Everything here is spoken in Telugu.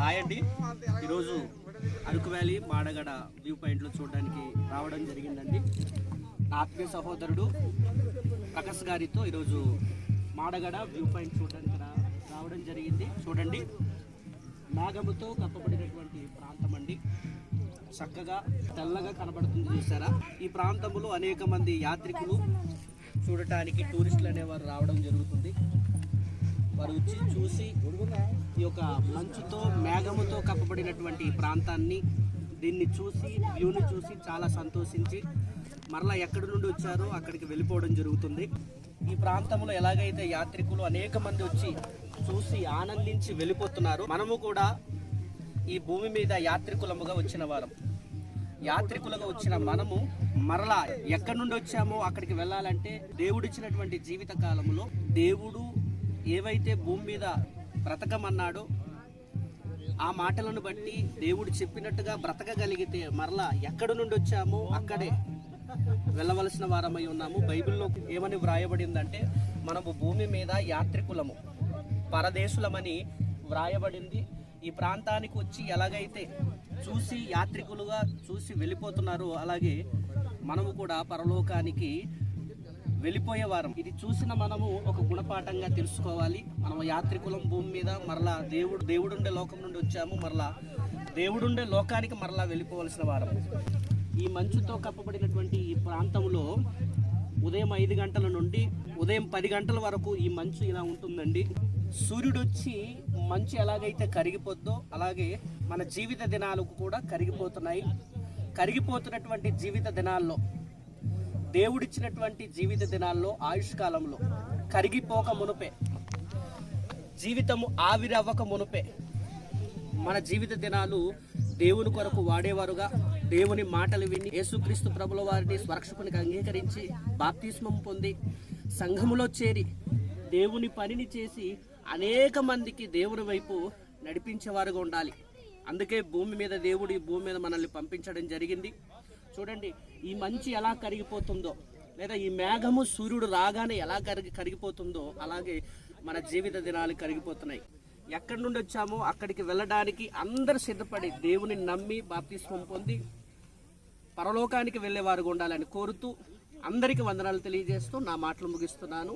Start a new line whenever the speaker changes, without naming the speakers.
హాయ్ అండి. ఈరోజు అరకు వ్యాలీ మాడగడ వ్యూ పాయింట్లో చూడడానికి రావడం జరిగిందండి. నా ఆత్మీయ సహోదరుడు ప్రకాష్ గారితో ఈరోజు మాడగడ వ్యూ పాయింట్ చూడడానికి రావడం జరిగింది. చూడండి. నాగముతో కప్పబడినటువంటి ప్రాంతం అండి. చక్కగా తెల్లగా కనబడుతుంది చూసారా? ఈ ప్రాంతంలో అనేక మంది యాత్రికులు చూడటానికి టూరిస్టులు అనేవారు రావడం జరుగుతుంది. వారు వచ్చి చూసి ఈ యొక్క మంచుతో మేఘముతో కప్పబడినటువంటి ప్రాంతాన్ని దీన్ని చూసి వ్యూని చూసి చాలా సంతోషించి మరలా ఎక్కడి నుండి వచ్చారో అక్కడికి వెళ్ళిపోవడం జరుగుతుంది. ఈ ప్రాంతంలో ఎలాగైతే యాత్రికులు అనేక మంది వచ్చి చూసి ఆనందించి వెళ్ళిపోతున్నారు మనము కూడా ఈ భూమి మీద యాత్రికులముగా వచ్చిన వారం. యాత్రికులుగా వచ్చిన మనము మరలా ఎక్కడి నుండి వచ్చామో అక్కడికి వెళ్ళాలంటే దేవుడిచ్చినటువంటి జీవిత కాలంలో దేవుడు ఏవైతే భూమి మీద బ్రతకమన్నాడో ఆ మాటలను బట్టి దేవుడు చెప్పినట్టుగా బ్రతకగలిగితే మరలా ఎక్కడి నుండి వచ్చామో అక్కడే వెళ్ళవలసిన వారమై ఉన్నాము. బైబిల్లో ఏమని వ్రాయబడిందంటే మనము భూమి మీద యాత్రికులము పరదేశులమని వ్రాయబడింది. ఈ ప్రాంతానికి వచ్చి ఎలాగైతే చూసి యాత్రికులుగా చూసి వెళ్ళిపోతున్నారో అలాగే మనము కూడా పరలోకానికి వెళ్ళిపోయే వారం. ఇది చూసిన మనము ఒక గుణపాఠంగా తెలుసుకోవాలి. మనం యాత్రికులం భూమి మీద మరలా దేవుడు దేవుడుండే లోకం నుండి వచ్చాము. మరలా దేవుడుండే లోకానికి మరలా వెళ్ళిపోవలసిన వారం. ఈ మంచుతో కప్పబడినటువంటి ఈ ప్రాంతంలో ఉదయం ఐదు గంటల నుండి ఉదయం పది గంటల వరకు ఈ మంచు ఇలా ఉంటుందండి. సూర్యుడు వచ్చి మంచు ఎలాగైతే కరిగిపోద్దో అలాగే మన జీవిత దినాలకు కూడా కరిగిపోతున్నాయి. కరిగిపోతున్నటువంటి జీవిత దినాల్లో దేవుడిచ్చినటువంటి జీవిత దినాల్లో ఆయుష్ కాలంలో కరిగిపోక మునుపే జీవితము ఆవిరవ్వక మునుపే మన జీవిత దినాలు దేవుని కొరకు వాడేవారుగా దేవుని మాటలు విని యేసుక్రీస్తు ప్రభుల వారిని స్వరక్షకునికి అంగీకరించి బాప్తిస్మం పొంది సంఘములో చేరి దేవుని పనిని చేసి అనేక మందికి దేవుని వైపు నడిపించేవారుగా ఉండాలి. అందుకే భూమి మీద దేవుడు ఈ భూమి మీద మనల్ని పంపించడం జరిగింది. చూడండి ఈ మంచి ఎలా కరిగిపోతుందో లేదా ఈ మేఘము సూర్యుడు రాగానే ఎలా కరిగి కరిగిపోతుందో అలాగే మన జీవిత దినాలు కరిగిపోతున్నాయి. ఎక్కడి నుండి వచ్చామో అక్కడికి వెళ్ళడానికి అందరు సిద్ధపడి దేవుని నమ్మి బాప్తిస్మం పొంది పరలోకానికి వెళ్ళేవారుగా ఉండాలని కోరుతూ అందరికీ వందనాలు తెలియజేస్తూ నా మాటలు ముగిస్తున్నాను.